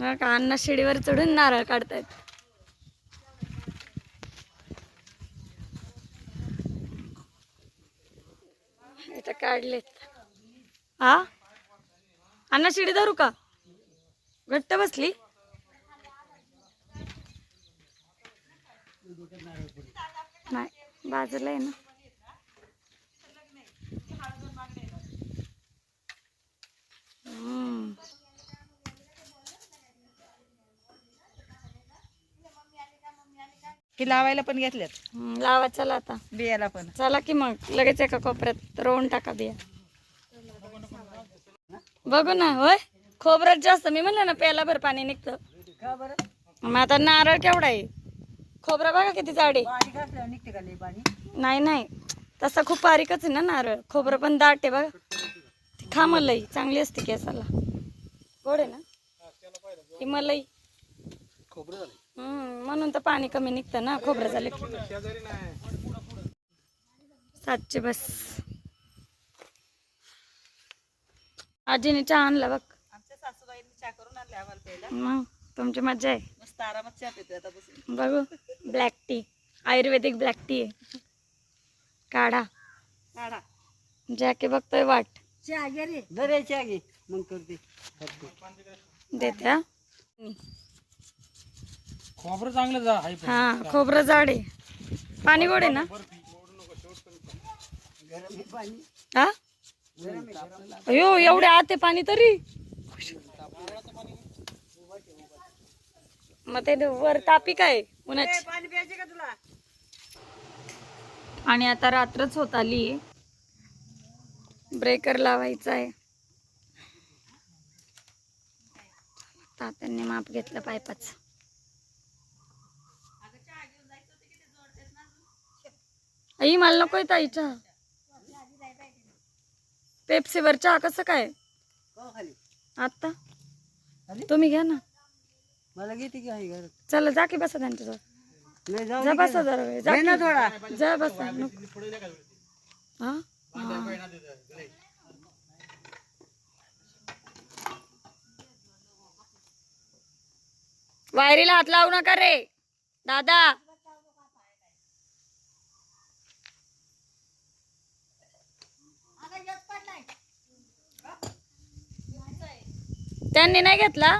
बघा का अण्णा शिडीवर चढून नारळ काढतायत. इथं काढलेत. हा अण्णा शिडी धरू का? घट्ट बसली. नाही बाजूला आहे ना. की लावायला पण घेतल्यात? लावा चला आता. बियाला पण. चला की मग लगेच एका कोपऱ्यात रोवून टाका बिया. बघू ना होय? खोबरं जास्त मी म्हणलं ना प्याला भर पाणी निघतं. का बरं? मग आता नारळ केवढा आहे? खोबरं बघा किती जाड आहे. पाणी घातल्यावर निघते का लई पाणी? नाही नाही. तसा खूप बारीकच आहे ना नारळ. खोबरं पण दाट आहे बघा. ती खा मलई चांगली असते केसाला. गोड आहे ना? ही मलई. हम्म, म्हणून तर पाणी कमी निघतं ना खोबरं झालं. सातशे बस. आजीने चहा आणला बघ. मग तुमची मज्जा आहे. बघू black tea ayurvedic black tea आहे. काढा. काढा. जॅके बघतोय वाट. चहा घे मग करते. देते हा? खोबरं चांगलं जा हाय हा खोबरं जाड आहे. पाणी गोड आहे ना? हा? अयो एवढे आते पाणी तरी. मग ते वर तापी काय? उन्हाची. पाणी प्यायचे का तुला? आणि आता रात्रच होत आली. ब्रेकर लावायचा आहे. तात्यांनी माप घेतलं पायपाच. आई मला नको ताई चहा. पेप्सीवर चहा कसं काय? आता? तुम्ही घ्या ना. मला घेते की आहे घरात? चला जा की बसा त्यांच्याजवळ. नाही जाऊ जा दे बसा जरा वेळ जा नाही ना की. थोडा. जा बसा नको. हा? हा. वायरीला हात लावू नका रे. दादा. त्यांनी नाही घेतला?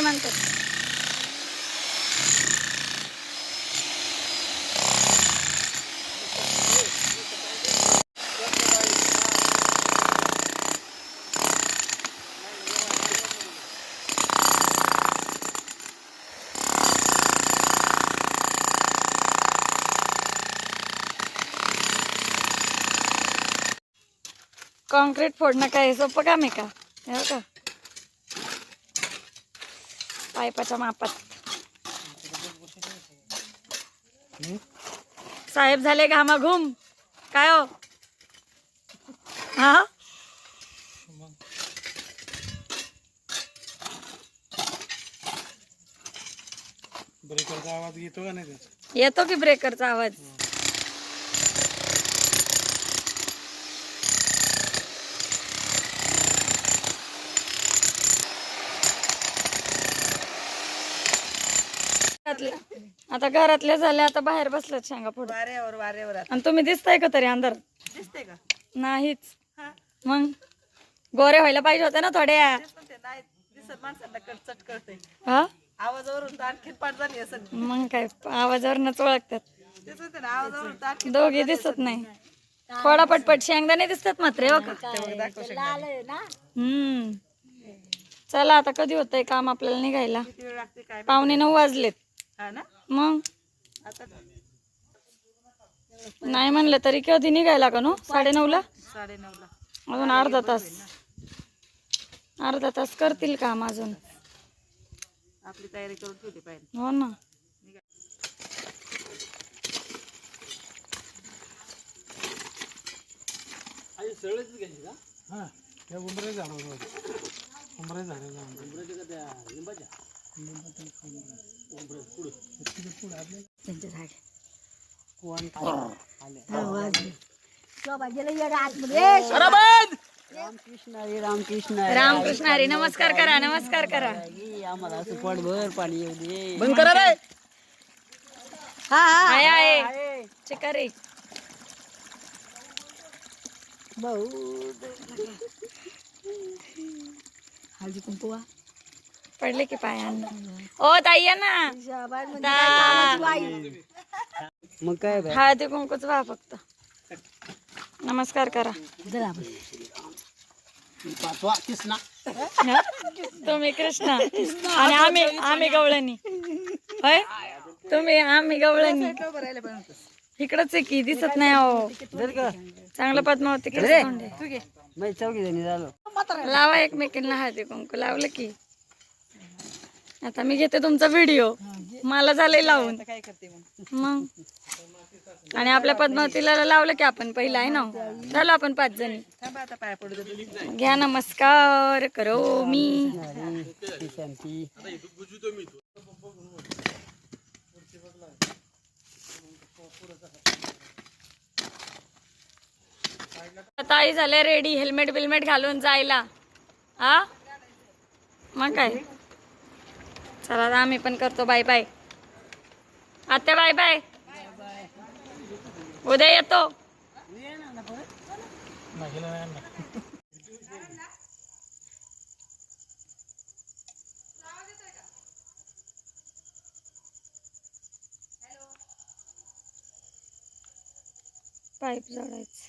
खोल म्हणतात. कॉन्क्रीट फोडणं काय सोपं काम आहे का? हे हो का पायपाच्या मापात. साहेब झाले घामाघूम. काय हो? हा? ब्रेकरचा आवाज येतो का नाही येतो की ब्रेकरचा आवाज? आता घरातल्या झाल्या आता बाहेर बसल्यात शेंगा पुढे. वाऱ्यावर वाऱ्यावर आता. आणि तुम्ही दिसताय का तरी अंधार? दिसते का? नाहीच. हा. मग? गोरे व्हायला पाहिजे होते ना थोड्या. तेच म्हणते नाही दिसत माणसांना कटचट कळते हा? आवाजावरून तर आणखीन पाठ झाली असं मग काय आवाजावरनच ओळखतात. तेच म्हणते ना आवाजावरून तर आणखीन दोघे दिसत नाही. थोडा पटपट शेंगदाणे दिसतात मात्र हो. हम्म. चला आता कधी होतंय काम आपल्याला निघायला? किती वेळ लागते काय पावणे नऊ वाजलेत. हा ना? मग? आता नाही म्हणलं तरी कधी निघायला का नो? साडे ला साडे ला अजून अर्धा तास. अर्धा तास करतील काम अजून. आपली तयारी करून ठेवली पाहिजे. हो ना. हा त्या उंबरे झाडावर उंबरे झाडाला त्यांच्या झाड रामकृष्ण हरी रामकृष्ण रामकृष्ण हरी नमस्कार करा नमस्कार करा. हरी आम्हाला असं पाणी येऊ दे बंद करा रे. आहे आहे. चिकारी. भाऊ हळदी कुंकुवा पडले की पायांना ओ ताई या ना. मग काय हळदी कुंकूच व्हा फक्त. नमस्कार करा. हा? तुम्ही कृष्ण. आणि आम्ही आम्ही गवळणी. होय? तुम्ही आम्ही गवळणी. इकडच आहे की दिसत नाही का चांगलं पद्मावती झालो. लावा एकमेकींना हळदी कुंकू. लावलं की. आता मी घेते तुमचा व्हिडिओ. मला झालंय लावून. काय करते मग? आणि आपल्या पद्मावतीला लावलं की आपण पहिला आहे ना? झालो आपण पाच जणी. घ्या नमस्कार करो मी. ताई झाल्या रेडी हेल्मेट बिल्मेट घालून जायला. हा? मग काय? चला आम्ही पण करतो. Bye bye. आत्या बाय बाय. उद्या येतो. पाईप जोडायचं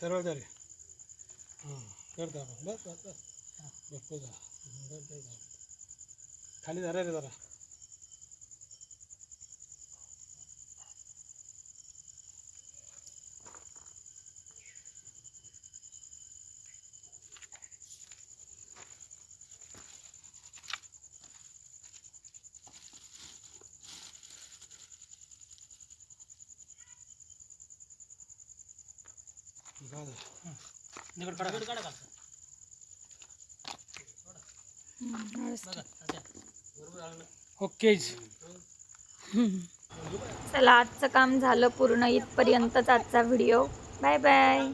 सरळ झाले. हां करतो आपण. बस बस बस. बस बस. खाली धरा रे जरा. ओकेच चला आजचं काम झालं पूर्ण इथपर्यंतच आजचा व्हिडिओ. Bye bye.